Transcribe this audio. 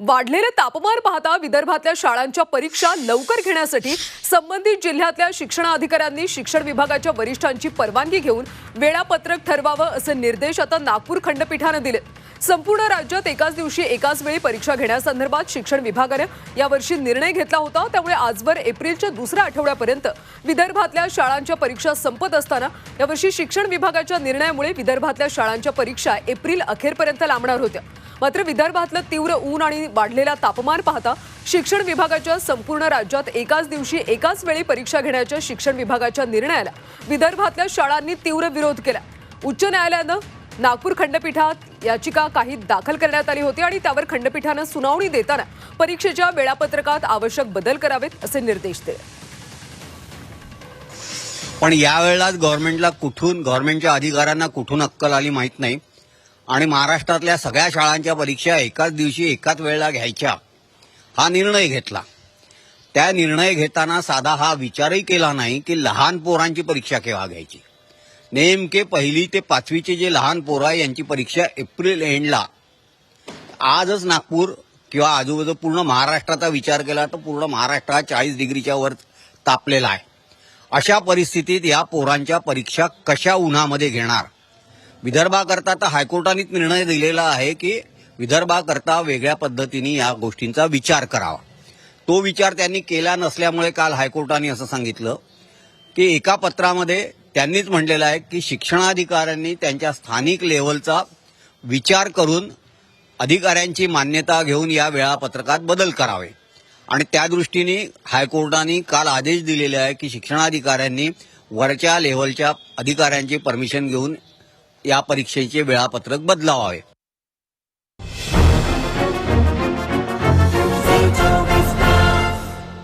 वाढलेले तापमान पाहता विदर्भातल्या शाळांच्या परीक्षा लवकर घेण्यासाठी संबंधित जिल्ह्यातल्या शिक्षणाधिकाऱ्यांनी शिक्षण विभागाच्या वरिष्ठांची परवानगी घेऊन वेळापत्रक ठरवावं असे निर्देश आता नागपूर खंडपीठानं दिले. संपूर्ण राज्यात एकाच दिवशी एकाच वेळी परीक्षा घेण्यासंदर्भात शिक्षण विभागानं यावर्षी निर्णय घेतला होता. त्यामुळे आजवर एप्रिलच्या दुसऱ्या आठवड्यापर्यंत विदर्भातल्या शाळांच्या परीक्षा संपत असताना यावर्षी शिक्षण विभागाच्या निर्णयामुळे विदर्भातल्या शाळांच्या परीक्षा एप्रिल अखेरपर्यंत लांबणार होत्या. मात्र विदर्भातलं तीव्र ऊन आणि वाढलेला तापमान पाहता शिक्षण विभागाच्या संपूर्ण राज्यात एकाच दिवशी एकाच वेळी परीक्षा घेण्याच्या शिक्षण विभागाच्या निर्णयाला विदर्भातल्या शाळांनी तीव्र विरोध केला. उच्च न्यायालयानं नागपूर खंडपीठात याचिका काही दाखल करण्यात आली होती आणि त्यावर खंडपीठानं सुनावणी देताना परीक्षेच्या वेळापत्रकात आवश्यक बदल करावेत असे निर्देश दिले. पण यावेळेला गव्हर्नमेंटला कुठून गव्हर्नमेंटच्या अधिकाऱ्यांना कुठून अक्कल आली माहीत नाही. आणि महाराष्ट्रातल्या सगळ्या शाळांच्या परीक्षा एकाच दिवशी एकाच वेळेला घ्यायच्या हा निर्णय घेतला. त्या निर्णय घेताना साधा हा विचारही केला नाही की लहान पोरांची परीक्षा केव्हा घ्यायची? नेमके पहिली ते पाचवीचे जे लहान पोरं आहे यांची परीक्षा एप्रिल एंडला. आजच नागपूर किंवा आजूबाजू पूर्ण महाराष्ट्राचा विचार केला तर पूर्ण महाराष्ट्र हा चाळीस डिग्रीच्या वर तापलेला आहे. अशा परिस्थितीत या पोरांच्या परीक्षा कशा उन्हामध्ये घेणार? विदर्भाकरता तर हायकोर्टानेच निर्णय दिलेला आहे की विदर्भाकरता वेगळ्या पद्धतीने या गोष्टींचा विचार करावा. तो विचार त्यांनी केला नसल्यामुळे काल हायकोर्टाने असं सांगितलं की एका पत्रामध्ये त्यांनीच म्हटलेलं आहे की शिक्षणाधिकाऱ्यांनी त्यांच्या स्थानिक लेवलचा विचार करून अधिकाऱ्यांची मान्यता घेऊन या वेळापत्रकात बदल करावे. आणि त्या दृष्टीने हायकोर्टाने काल आदेश दिलेले आहे की शिक्षणाधिकाऱ्यांनी वरच्या लेवलच्या अधिकाऱ्यांची परमिशन घेऊन या परीक्षेचे वेळापत्रक बदलावावे.